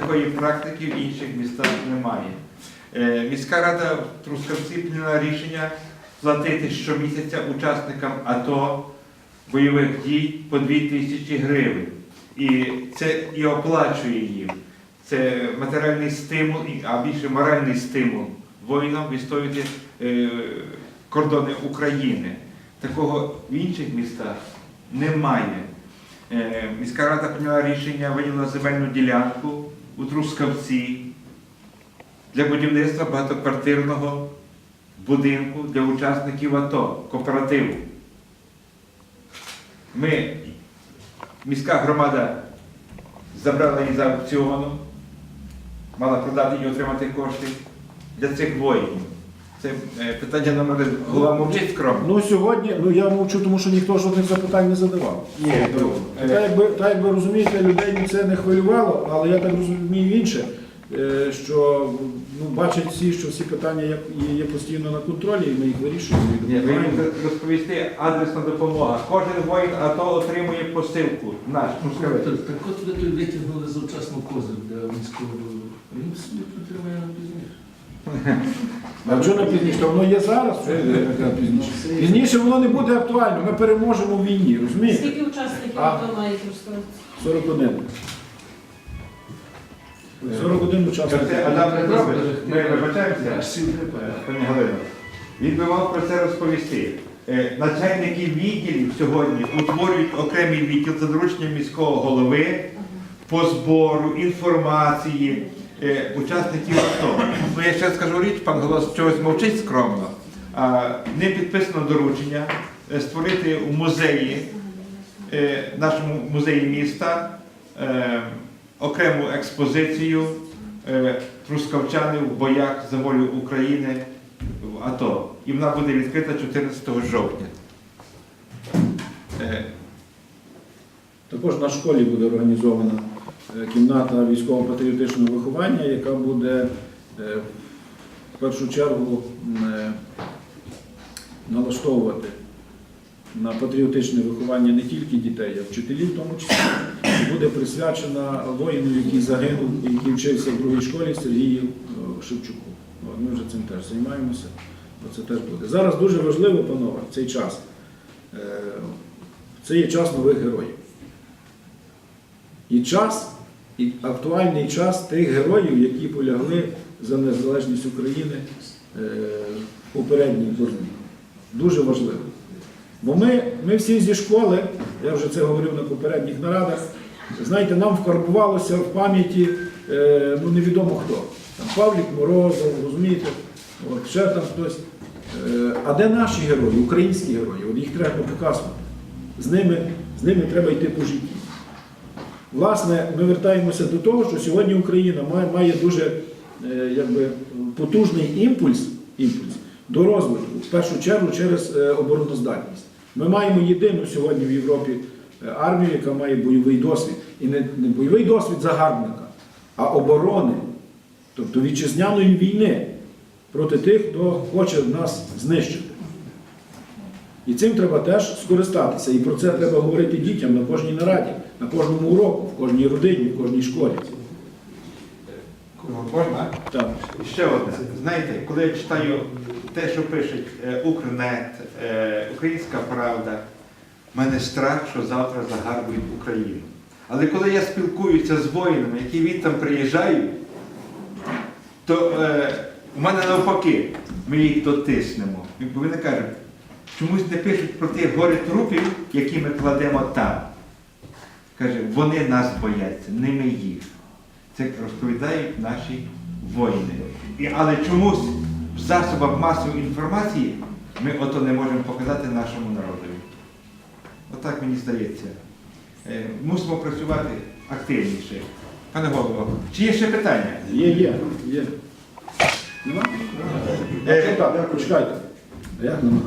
Такої практики в інших містах немає. Е, Міська рада в Трускавці прийняла рішення платити щомісяця учасникам АТО бойових дій по 2 тисячі гривень. І це і оплачує їм. Це матеріальний стимул, а більше моральний стимул воїнам відстоювати е, кордони України. Такого в інших містах немає. Е, Міська рада прийняла рішення виділила земельну ділянку у Трускавці для будівництва багатоквартирного будинку для учасників АТО, кооперативу. Ми, міська громада забрала її за аукціоном, мала продати і отримати кошти для цих воїнів. Це е, питання номер один. Голова мовчить скромно. Ну сьогодні, ну я мовчу, тому що ніхто жодних запитань не задавав. Ні, ну, е, Так якби, так якби розумієте, людей це не хвилювало, але я так розумію інше, е, що ну, бачать всі, що всі питання є, є- постійно на контролі, і ми їх вирішуємо. і Ні, ви розповісти адресна допомога. Кожен воїн АТО отримує посилку. Наш Трускавець. Так, так от ви той витягнули завчасно козир для міського голови. Він собі підтримує на пізніше. А що на пізніше? То воно є зараз, що пізніше. Пізніше воно не буде актуально, ми переможемо в війні, розумієте? Скільки учасників А. АТО має Трускавець? 41. 41 Це учасник. Адам Петрович, ми вибачаємося. Пані Галино, він би мав про це розповісти. Е, Начальники відділів сьогодні утворюють окремий відділ за дорученням міського голови по збору інформації е, учасників АТО. Ну я ще скажу річ, пан голос чогось мовчить скромно. Не підписано доручення е, створити у музеї, е, нашому музеї міста е, окрему експозицію е, трускавчани в боях за волю України в АТО. І вона буде відкрита 14 жовтня. Е, Також на школі буде організована е, кімната військово-патріотичного виховання, яка буде е, в першу чергу е, налаштовувати на патріотичне виховання не тільки дітей, а вчителів в тому числі. І буде присвячена воїну, який загинув, і який вчився в другій школі Сергію е, Шевчуку. Ми вже цим теж займаємося, бо це теж буде. Зараз дуже важливо, панове, цей час. е, Це є час нових героїв. І час, і актуальний час тих героїв, які полягли за незалежність України е, в попередній боротьбі. Дуже важливо. Бо ми, ми всі зі школи, я вже це говорив на попередніх нарадах, знаєте, нам вкарбувалося в пам'яті е, ну, невідомо хто. Там Павлік Морозов, розумієте, от, ще там хтось. Е, а де наші герої, українські герої? От їх треба показувати. З ними, з ними треба йти по житті. Власне, ми вертаємося до того, що сьогодні Україна має, має дуже е, якби, потужний імпульс, імпульс до розвитку, в першу чергу через е, обороноздатність. Ми маємо єдину сьогодні в Європі е, армію, яка має бойовий досвід. І не, не бойовий досвід загарбника, а оборони, тобто вітчизняної війни проти тих, хто хоче нас знищити. І цим треба теж скористатися. І про це треба говорити дітям на кожній нараді, на кожному уроку, в кожній родині, в кожній школі. Можна? Так. І Ще одне. Знаєте, коли я читаю те, що пишуть е, Укрнет, е, Українська Правда, в мене страх, що завтра загарбують Україну. Але коли я спілкуюся з воїнами, які від там приїжджають, то е, у мене навпаки, ми їх дотиснемо. Бо вони кажуть, чомусь не пишуть про тих гори трупів, які ми кладемо там. Каже, вони нас бояться, не ми їх. Це розповідають наші воїни. І, але чомусь в засобах масової інформації ми ото не можемо показати нашому народові. Отак мені здається. Е, Мусимо працювати активніше. Пане голово, чи є ще питання? Є, є, є. Нема? Е? Почекайте. А як нема?